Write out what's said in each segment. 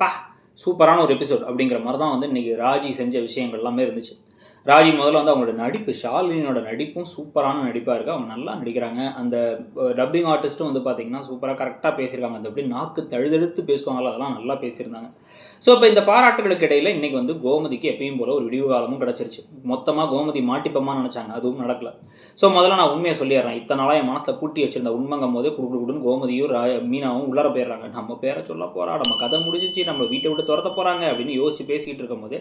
பா சூப்பரான ஒரு எபிசோட் அப்படிங்கிற மாதிரி தான் வந்து இன்றைக்கி ராஜி செஞ்ச விஷயங்கள் எல்லாமே இருந்துச்சு. ராஜி முதல்ல வந்து அவங்களோட நடிப்பு ஷாலினியோட நடிப்பும் சூப்பரான நடிப்பாக இருக்குது அவங்க நல்லா நடிக்கிறாங்க. அந்த டப்பிங் ஆர்டிஸ்ட்டும் வந்து பார்த்திங்கன்னா சூப்பராக கரெக்டாக பேசியிருக்காங்க. அந்த எப்படி நாக்கு தழுதெழுத்து பேசுவாங்களோ அதெல்லாம் நல்லா பேசியிருந்தாங்க. ஸோ இப்போ இந்த பாராட்டுகளுக்கு இடையில் இன்றைக்கி வந்து கோமதிக்கு எப்பயும் போல ஒரு விடிவு காலமும் கிடச்சிருச்சு. மொத்தமாக கோமதி மாட்டிப்பமான்னு நினச்சாங்க. அதுவும் நடக்கல. ஸோ முதல்ல நான் உண்மையை சொல்லிடுறேன். இத்தனை நாளாக என் மனத்தை பூட்டி வச்சிருந்த உண்மைங்கும் போதே குடு குடுன்னு கோமதியும் ரா மீனாவும் உள்ளார போயிடுறாங்க. நம்ம பேரை சொல்ல போகிறா நம்ம கதை முடிஞ்சிச்சு நம்ம வீட்டை விட்டு துரத்த போகிறாங்க அப்படின்னு யோசிச்சு பேசிக்கிட்டு இருக்கும்போது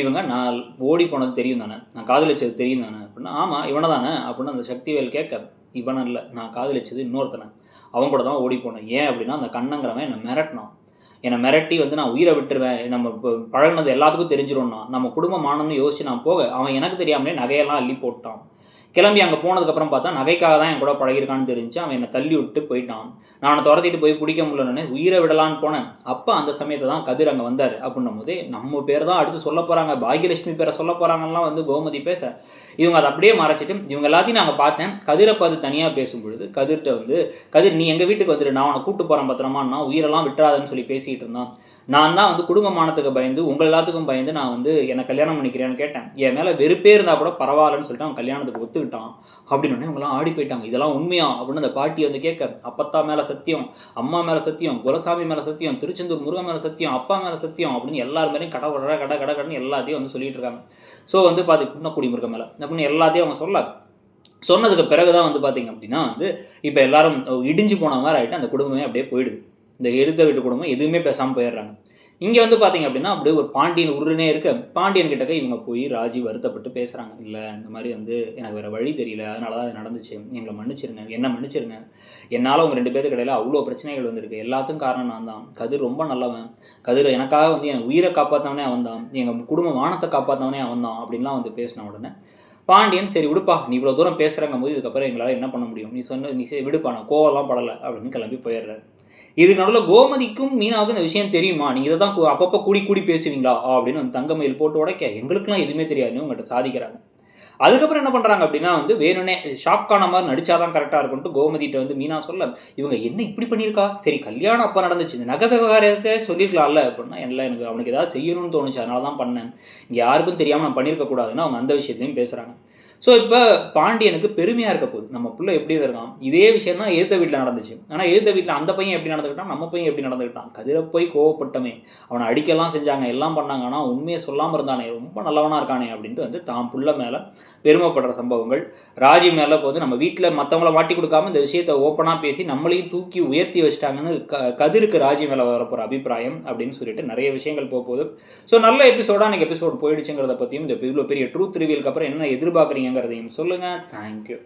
இவங்க நான் ஓடி போனது தெரியும் தானே? நான் காதலிச்சது தெரியும் தானே? அப்படின்னா ஆமாம் இவனை தானே? அப்படின்னு அந்த சக்திவேல் கேட்க இவனை இல்லை. நான் காதலிச்சது இன்னொருத்தனை. அவன் கூட தான் ஓடி போனேன். ஏன் அப்படின்னா அந்த கண்ணங்கிறவன் என்னை மிரட்டினான். என்னை மிரட்டி வந்து நான் உயிரை விட்டுருவேன். நம்ம இப்போ பழகுனது எல்லாத்துக்கும் தெரிஞ்சிடும்னா நம்ம குடும்பமானம்னு யோசிச்சு நான் போக அவன் எனக்கு தெரியாமலே நகையெல்லாம் அள்ளி போட்டான். கிளம்பி அங்கே போனதுக்கப்புறம் பார்த்தா நகைக்காக தான் என் கூட பழகிருக்கான்னு தெரிஞ்சு அவன் என்னை தள்ளி விட்டு போயிட்டான். நான் அவனை துரத்திட்டு போய் பிடிக்க முடியலன்னு உயிரை விடலான்னு போனேன். அப்போ அந்த சமயத்தை தான் கதிர் அங்கே வந்தார். அப்படின்னும் போது நம்ம பேர் தான் அடுத்து சொல்ல போகிறாங்க பாக்யலட்சுமி பேரை சொல்ல போகிறாங்கலாம் வந்து கோமதி பேச. இவங்க அதை அப்படியே மறைச்சிட்டு இவங்க எல்லாத்தையும் நாங்கள் பார்த்தேன். கதிரை பார்த்து தனியாக பேசும்பொழுது கதிர்கிட்ட வந்து கதிர் நீ எங்கள் வீட்டுக்கு வந்துடு நான் அவனை கூட்டு போகிறேன் பத்திரமா. நான் உயிரெல்லாம் விட்டுறாதுன்னு சொல்லி பேசிக்கிட்டு இருந்தான். நான் தான் வந்து குடும்பமானத்துக்கு பயந்து உங்கள் எல்லாத்துக்கும் பயந்து நான் வந்து என்னை கல்யாணம் பண்ணிக்கிறேன்னு கேட்டேன். என் மேலே வெறுப்பே இருந்தால் கூட பரவாயில்லன்னு சொல்லிட்டு அவன் கல்யாணத்துக்கு ஒத்துக்கிட்டான் அப்படின்னு இவங்கெல்லாம் ஆடி போயிட்டாங்க. இதெல்லாம் உண்மையா? அப்படின்னு அந்த பாட்டி வந்து கேட்க அப்பத்தா மேலே சத்தியம் அம்மா மேலே சத்தியம் குலசாமி மேலே சத்தியம் திருச்செந்தூர் முருகன் மேலே சத்தியம் அப்பா மேலே சத்தியம் அப்படின்னு எல்லாருமே கடை கட கடை கட கட எல்லாத்தையும் வந்து சொல்லிட்டு இருக்காங்க. ஸோ வந்து பார்த்து குன்னக்குடி முருகன் மேலே அப்படின்னு எல்லாத்தையும் அவங்க சொல்ல சொன்னதுக்கு பிறகு தான் வந்து பார்த்தீங்க அப்படின்னா வந்து இப்போ எல்லாரும் இடிஞ்சு போன மாதிரி ஆகிட்டு அந்த குடும்பமே அப்படியே போயிடுது. இந்த எடுத்த வீட்டு குடும்பம் எதுவுமே பேசாமல் போயிடுறாங்க. இங்கே வந்து பார்த்தீங்க அப்படின்னா அப்படியே ஒரு பாண்டியன் உருனே இருக்க. பாண்டியன் கிட்டக்க இவங்க போய் ராஜி வருத்தப்பட்டு பேசுகிறாங்க இல்லை இந்த மாதிரி வந்து எனக்கு வேறு வழி தெரியல. அதனால தான் அது நடந்துச்சு. எங்களை மன்னிச்சிருங்க. என்ன மன்னிச்சிருங்க? என்னால் உங்கள் ரெண்டு பேருக்கு இடையில அவ்வளோ பிரச்சனைகள் வந்திருக்கு. எல்லாத்துக்கும் காரணம் நான் தான். கதிர் ரொம்ப நல்லவன். கதிர் எனக்காக வந்து என் உயிரை காப்பாற்றவனே அவன் தான். எங்கள் குடும்ப வானத்தை காப்பாற்றவனே அவன் தான் அப்படின்லாம் வந்து பேசின உடனே பாண்டியன் சரி விடுப்பா. நீ இவ்வளோ தூரம் பேசுகிறாங்க போது இதுக்கப்புறம் எங்களால் என்ன பண்ண முடியும்? நீ சொன்ன நீ சரி விடுப்பா. நான் கோவெல்லாம் படலை. அப்படின்னு கிளம்பி போயிடுறாரு. இதுக்கு நடுவில் கோமதிக்கும் மீனாவுக்கும் இந்த விஷயம் தெரியுமா? நீங்கள் இதை தான் கு- அப்பப்போ கூடி கூடி பேசுவீங்களா? அப்படின்னு வந்து தங்கமயில் போட்டு உடைக்க எங்களுக்குலாம் எதுவுமே தெரியாதுன்னு உங்கள்கிட்ட சாதிக்கிறாங்க. அதுக்கப்புறம் என்ன பண்ணுறாங்க அப்படின்னா வந்து வேணும்னே ஷாக்கான மாதிரி நடிச்சாதான் கரெக்டாக இருக்கும்ட்டு கோமதிட்ட வந்து மீனா சொல்ல இவங்க என்ன இப்படி பண்ணியிருக்கா? சரி கல்யாணம் அப்போ நடந்துச்சு. இந்த நகை விவகாரத்தை சொல்லியிருக்கலாம்ல அப்படின்னா என்ன எனக்கு அவனுக்கு ஏதாவது செய்யணும்னு தோணுச்சு. அதனால தான் பண்ணேன். இங்கே யாருக்கும் தெரியாமல் நான் பண்ணியிருக்கக்கூடாதுன்னு அவங்க அந்த விஷயத்தையும் பேசுகிறாங்க ஸோ இப்போ பாண்டியனுக்கு பெருமையாக இருக்க போகுது. நம்ம பிள்ளை எப்படி இருக்கான்? இதே விஷயம் தான் எழுத்த வீட்டில் நடந்துச்சு. ஆனால் எழுத்த வீட்டில் அந்த பையன் எப்படி நடந்துக்கிட்டான்? நம்ம பையன் எப்படி நடந்துக்கிட்டான்? கதிரை போய் கோவப்பட்டமே. அவனை அடிக்கலாம் செஞ்சாங்க எல்லாம் பண்ணாங்க. ஆனால் உண்மையை சொல்லாமல் இருந்தானே ரொம்ப நல்லவனாக இருக்கானே அப்படின்ட்டு வந்து தான் புள்ள மேலே பெருமைப்படுற சம்பவங்கள் ராஜி மேலே போது நம்ம வீட்டில் மற்றவங்கள மாட்டி கொடுக்காம இந்த விஷயத்தை ஓப்பனாக பேசி நம்மளையும் தூக்கி உயர்த்தி வச்சிட்டாங்கன்னு க கதிருக்கு ராஜி மேலே வரப்போகிற அபிப்பிராயம் அப்படின்னு சொல்லிட்டு நிறைய விஷயங்கள் போக போகுது. ஸோ நல்ல எபிசோடாக எனக்கு எபிசோட் போயிடுச்சுங்கிறத பற்றியும் இந்த இவ்வளோ பெரிய ட்ரூத் ரிவியலுக்கு அப்புறம் என்ன எதிர்பார்க்குறீங்கிறதையும் சொல்லுங்கள் தேங்க்யூ